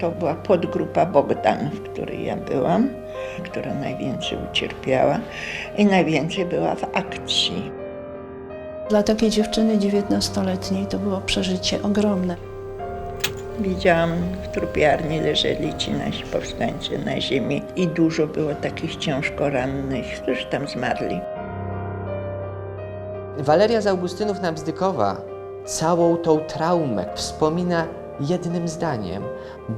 To była podgrupa Bogdan, w której ja byłam, która najwięcej ucierpiała i najwięcej była w akcji. Dla takiej dziewczyny 19-letniej to było przeżycie ogromne. Widziałam, w trupiarni leżeli ci nasi powstańcy na ziemi i dużo było takich ciężko rannych, którzy tam zmarli. Waleria z Augustynów Nabzdykowa całą tą traumę wspomina jednym zdaniem.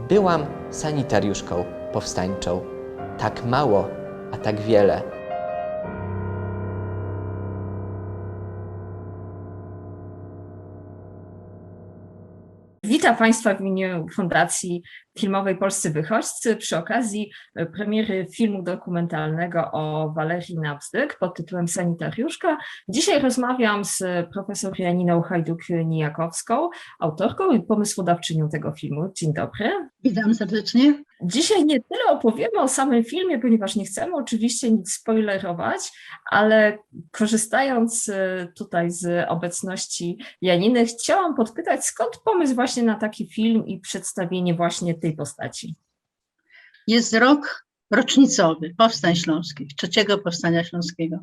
Byłam sanitariuszką powstańczą. Tak mało, a tak wiele. Witam Państwa w imieniu Fundacji Filmowej Polscy Wychodźcy przy okazji e, premiery filmu dokumentalnego o Walerii Nabzdyk pod tytułem Sanitariuszka. Dzisiaj rozmawiam z profesor Janiną Hajduk-Nijakowską, autorką i pomysłodawczynią tego filmu. Dzień dobry. Witam serdecznie. Dzisiaj nie tyle opowiemy o samym filmie, ponieważ nie chcemy oczywiście nic spoilerować, ale korzystając e, tutaj z obecności Janiny, chciałam podpytać, skąd pomysł właśnie na taki film i przedstawienie właśnie tej postaci? Jest rok rocznicowy Powstań Śląskich, trzeciego Powstania Śląskiego.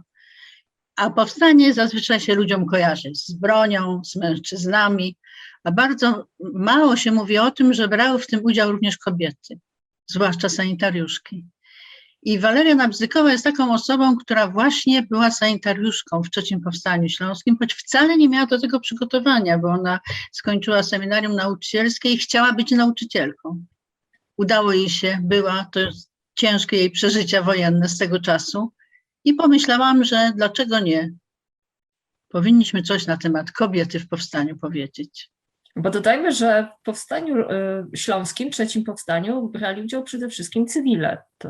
A powstanie zazwyczaj się ludziom kojarzy z bronią, z mężczyznami, a bardzo mało się mówi o tym, że brały w tym udział również kobiety, zwłaszcza sanitariuszki. I Waleria Nabzdykowa jest taką osobą, która właśnie była sanitariuszką w trzecim Powstaniu Śląskim, choć wcale nie miała do tego przygotowania, bo ona skończyła seminarium nauczycielskie i chciała być nauczycielką. Udało jej się, była, to ciężkie jej przeżycia wojenne z tego czasu i pomyślałam, że dlaczego nie? Powinniśmy coś na temat kobiety w powstaniu powiedzieć. Bo dodajmy, że w powstaniu y, śląskim, trzecim powstaniu, brali udział przede wszystkim cywile. To,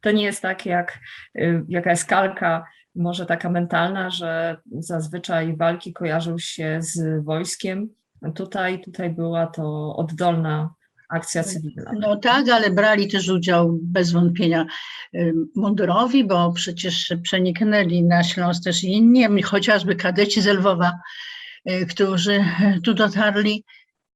to nie jest tak, jak y, jakaś kalka, może taka mentalna, że zazwyczaj walki kojarzą się z wojskiem. Tutaj, tutaj była to oddolna akcja cywilna. No tak, ale brali też udział bez wątpienia y, mundurowi, bo przecież przeniknęli na Śląsk też inni, chociażby kadeci z Lwowa, którzy tu dotarli.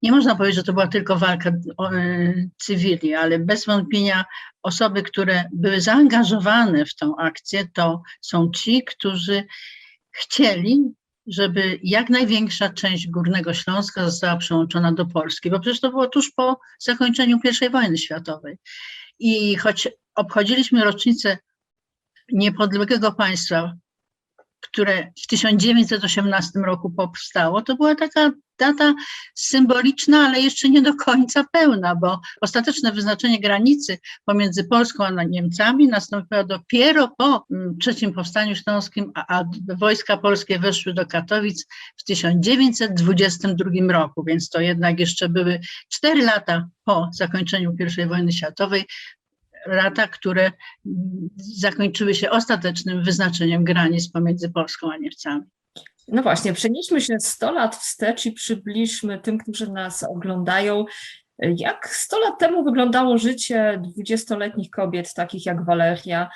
Nie można powiedzieć, że to była tylko walka y, cywili, ale bez wątpienia osoby, które były zaangażowane w tą akcję, to są ci, którzy chcieli, żeby jak największa część Górnego Śląska została przyłączona do Polski, bo przecież to było tuż po zakończeniu I wojny światowej. I choć obchodziliśmy rocznicę niepodległego państwa, które w 1918 roku powstało, to była taka data symboliczna, ale jeszcze nie do końca pełna, bo ostateczne wyznaczenie granicy pomiędzy Polską a Niemcami nastąpiło dopiero po mm, trzecim powstaniu śląskim, a wojska polskie weszły do Katowic w 1922 roku, więc to jednak jeszcze były cztery lata po zakończeniu I wojny światowej, lata, które zakończyły się ostatecznym wyznaczeniem granic pomiędzy Polską a Niemcami. No właśnie, przenieśmy się 100 lat wstecz i przybliżmy tym, którzy nas oglądają, jak 100 lat temu wyglądało życie 20-letnich kobiet, takich jak Waleria,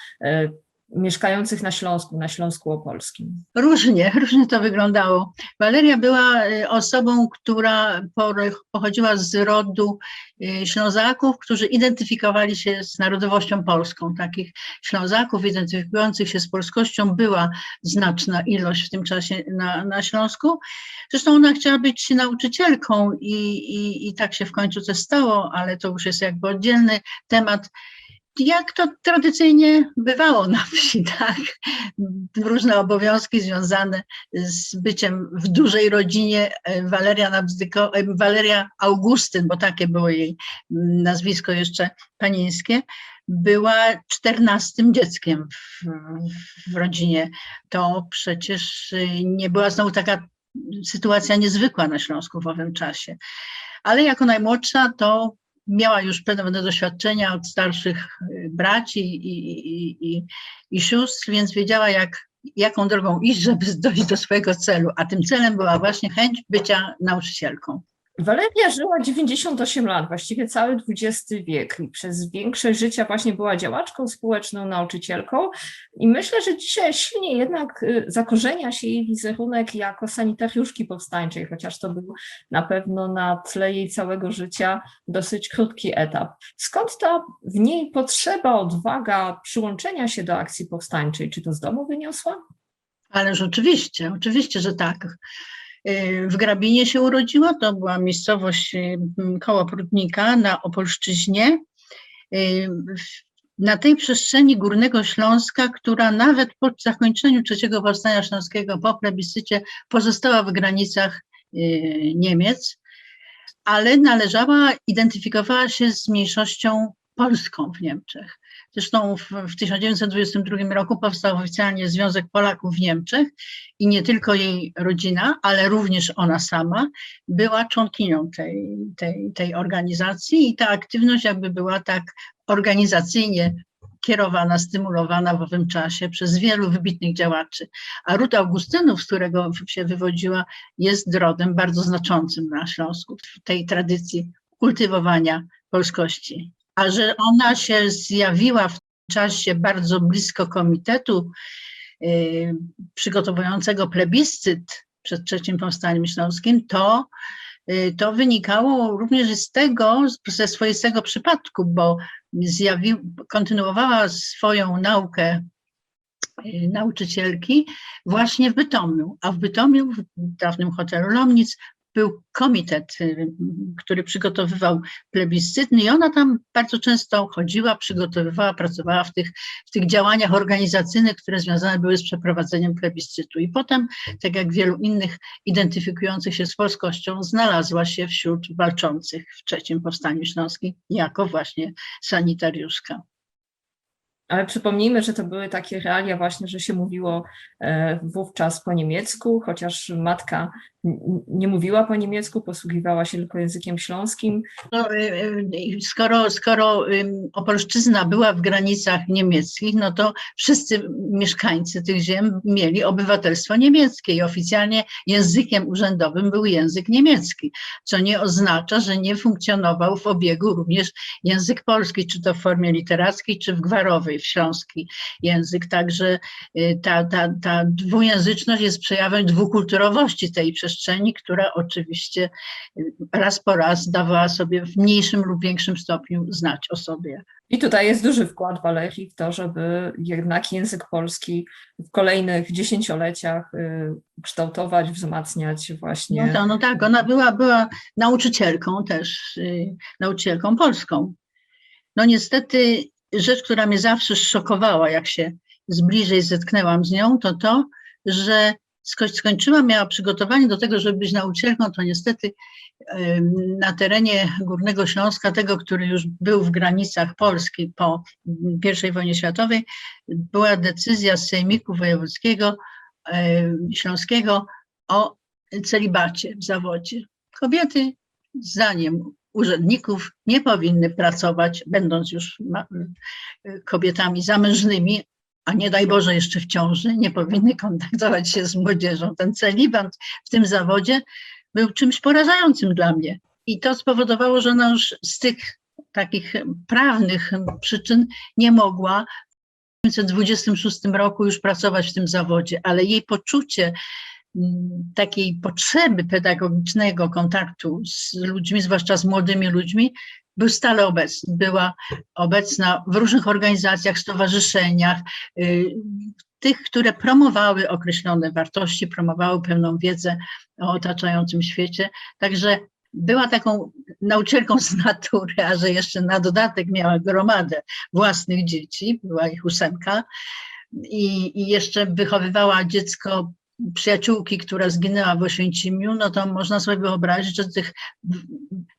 mieszkających na Śląsku, na Śląsku Opolskim? Różnie, różnie to wyglądało. Waleria była y, osobą, która pochodziła z rodu y, Ślązaków, którzy identyfikowali się z narodowością polską. Takich Ślązaków identyfikujących się z polskością była znaczna ilość w tym czasie na, na Śląsku. Zresztą ona chciała być nauczycielką i, i, i tak się w końcu też stało, ale to już jest jakby oddzielny temat jak to tradycyjnie bywało na wsi, tak? Różne obowiązki związane z byciem w dużej rodzinie Waleria, Nabzdyko, Waleria Augustyn, bo takie było jej nazwisko jeszcze panieńskie, była czternastym dzieckiem w, w rodzinie. To przecież nie była znowu taka sytuacja niezwykła na Śląsku w owym czasie. Ale jako najmłodsza to miała już pewne doświadczenia od starszych y, braci i, i, i, i sióstr, więc wiedziała, jak, jaką drogą iść, żeby dojść do swojego celu. A tym celem była właśnie chęć bycia nauczycielką. Waleria żyła 98 lat, właściwie cały XX wiek i przez większość życia właśnie była działaczką społeczną, nauczycielką i myślę, że dzisiaj silnie jednak y, zakorzenia się jej wizerunek jako sanitariuszki powstańczej, chociaż to był na pewno na tle jej całego życia dosyć krótki etap. Skąd ta w niej potrzeba, odwaga przyłączenia się do akcji powstańczej? Czy to z domu wyniosła? Ależ oczywiście, oczywiście, że tak. Y, W Grabinie się urodziła, to była miejscowość y, koło Prudnika na Opolszczyźnie. Y, Na tej przestrzeni Górnego Śląska, która nawet po zakończeniu trzeciego powstania śląskiego, po plebiscycie, pozostała w granicach Niemiec, ale należała, identyfikowała się z mniejszością polską w Niemczech. Zresztą w, w 1922 roku powstał oficjalnie Związek Polaków w Niemczech i nie tylko jej rodzina, ale również ona sama była członkinią tej, tej, tej organizacji i ta aktywność jakby była tak organizacyjnie kierowana, stymulowana w owym czasie przez wielu wybitnych działaczy. A ród Augustynów, z którego się wywodziła, jest rodem bardzo znaczącym na Śląsku w tej tradycji kultywowania polskości. A że ona się zjawiła w czasie bardzo blisko komitetu y, przygotowującego plebiscyt przed trzecim powstaniem śląskim, to, y, to wynikało również z tego, ze swoistego przypadku, bo zjawi, kontynuowała swoją naukę y, nauczycielki właśnie w Bytomiu, a w Bytomiu, w dawnym hotelu Lomnic, był komitet, y, który przygotowywał plebiscyt, no i ona tam bardzo często chodziła, przygotowywała, pracowała w tych, w tych działaniach organizacyjnych, które związane były z przeprowadzeniem plebiscytu. I potem, tak jak wielu innych identyfikujących się z polskością, znalazła się wśród walczących w trzecim powstaniu śląskim jako właśnie sanitariuszka. Ale przypomnijmy, że to były takie realia właśnie, że się mówiło e, wówczas po niemiecku, chociaż matka nie mówiła po niemiecku, posługiwała się tylko językiem śląskim. No, y, y, skoro, skoro Opolszczyzna była w granicach niemieckich, no to wszyscy mieszkańcy tych ziem mieli obywatelstwo niemieckie i oficjalnie językiem urzędowym był język niemiecki, co nie oznacza, że nie funkcjonował w obiegu również język polski, czy to w formie literackiej, czy w gwarowej, w śląski język. Także y, ta, ta, ta dwujęzyczność jest przejawem dwukulturowości tej przestrzeni, która oczywiście y, raz po raz dawała sobie w mniejszym lub większym stopniu znać o sobie. I tutaj jest duży wkład Walerii w to, żeby jednak język polski w kolejnych dziesięcioleciach y, kształtować, wzmacniać właśnie. No, to, no tak, ona była, była nauczycielką też, y, nauczycielką polską. No niestety rzecz, która mnie zawsze szokowała, jak się zbliżej zetknęłam z nią, to to, że skończyła, miała przygotowanie do tego, żeby być nauczycielką, to niestety na terenie Górnego Śląska, tego, który już był w granicach Polski po I wojnie światowej, była decyzja z Sejmiku Wojewódzkiego Śląskiego o celibacie w zawodzie. Kobiety, zdaniem urzędników, nie powinny pracować, będąc już kobietami zamężnymi, a nie daj Boże jeszcze w ciąży, nie powinny kontaktować się z młodzieżą. Ten celibat w tym zawodzie był czymś porażającym dla mnie. I to spowodowało, że ona już z tych takich prawnych przyczyn nie mogła w 1926 roku już pracować w tym zawodzie, ale jej poczucie mm, takiej potrzeby pedagogicznego kontaktu z ludźmi, zwłaszcza z młodymi ludźmi, był stale obecny. Była obecna w różnych organizacjach, stowarzyszeniach, y, tych, które promowały określone wartości, promowały pewną wiedzę o otaczającym świecie. Także była taką nauczycielką z natury, a że jeszcze na dodatek miała gromadę własnych dzieci, była ich ósemka, i, i jeszcze wychowywała dziecko przyjaciółki, która zginęła w Oświęcimiu, no to można sobie wyobrazić, że tych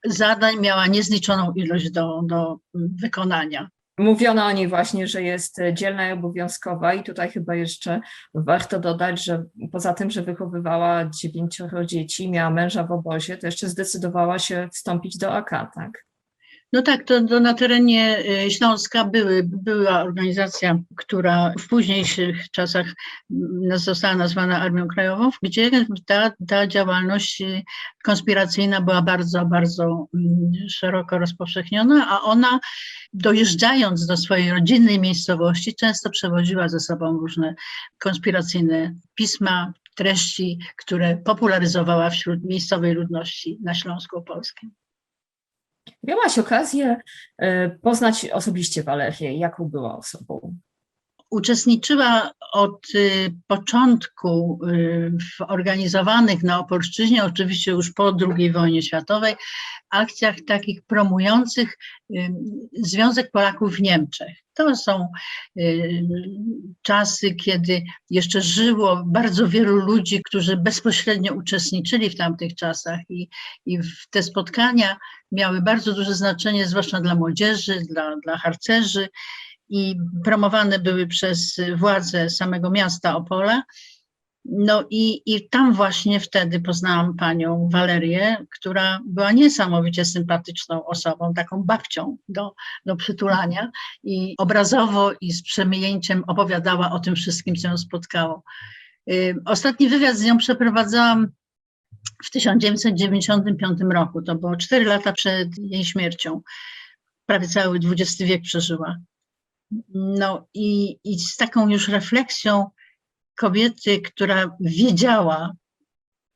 zadań miała niezliczoną ilość do, do wykonania. Mówiono o niej właśnie, że jest dzielna i obowiązkowa, i tutaj chyba jeszcze warto dodać, że poza tym, że wychowywała dziewięcioro dzieci, miała męża w obozie, to jeszcze zdecydowała się wstąpić do AK, tak? No tak, to, to na terenie y, Śląska były, była organizacja, która w późniejszych czasach mm, została nazwana Armią Krajową, gdzie ta, ta działalność y, konspiracyjna była bardzo, bardzo mm, szeroko rozpowszechniona, a ona dojeżdżając do swojej rodzinnej miejscowości często przewoziła ze sobą różne konspiracyjne pisma, treści, które popularyzowała wśród miejscowej ludności na Śląsku Opolskim. Miałaś okazję e, poznać osobiście Walerię. Jaką była osobą? Uczestniczyła od y, początku y, w organizowanych na Opolszczyźnie, oczywiście już po II wojnie światowej, akcjach takich promujących y, Związek Polaków w Niemczech. To są czasy, kiedy jeszcze żyło bardzo wielu ludzi, którzy bezpośrednio uczestniczyli w tamtych czasach i, i te spotkania miały bardzo duże znaczenie, zwłaszcza dla młodzieży, dla, dla harcerzy i promowane były przez władze samego miasta Opola. No i, i tam właśnie wtedy poznałam panią Walerię, która była niesamowicie sympatyczną osobą, taką babcią do, do przytulania i obrazowo i z przemijęciem opowiadała o tym wszystkim, co ją spotkało. Ostatni wywiad z nią przeprowadzałam w 1995 roku, to było 4 lata przed jej śmiercią. Prawie cały XX wiek przeżyła. No i, i z taką już refleksją kobiety, która wiedziała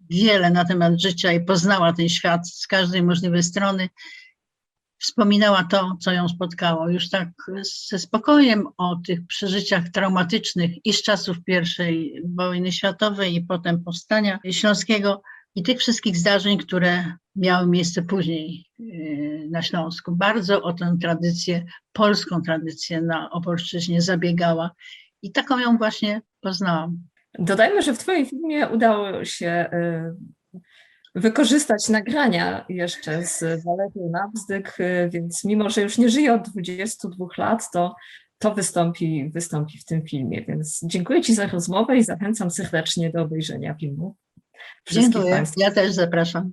wiele na temat życia i poznała ten świat z każdej możliwej strony, wspominała to, co ją spotkało. Już tak ze spokojem o tych przeżyciach traumatycznych i z czasów I wojny światowej i potem powstania śląskiego i tych wszystkich zdarzeń, które miały miejsce później yy, na Śląsku. Bardzo o tę tradycję, polską tradycję na Opolszczyźnie zabiegała i taką ją właśnie poznałam. Dodajmy, że w Twoim filmie udało się y, wykorzystać nagrania jeszcze z Walerią Nabzdyk, y, więc mimo, że już nie żyje od 22 lat, to to wystąpi, wystąpi w tym filmie. Więc dziękuję Ci za rozmowę i zachęcam serdecznie do obejrzenia filmu. Dziękuję. Państwa. Ja też zapraszam.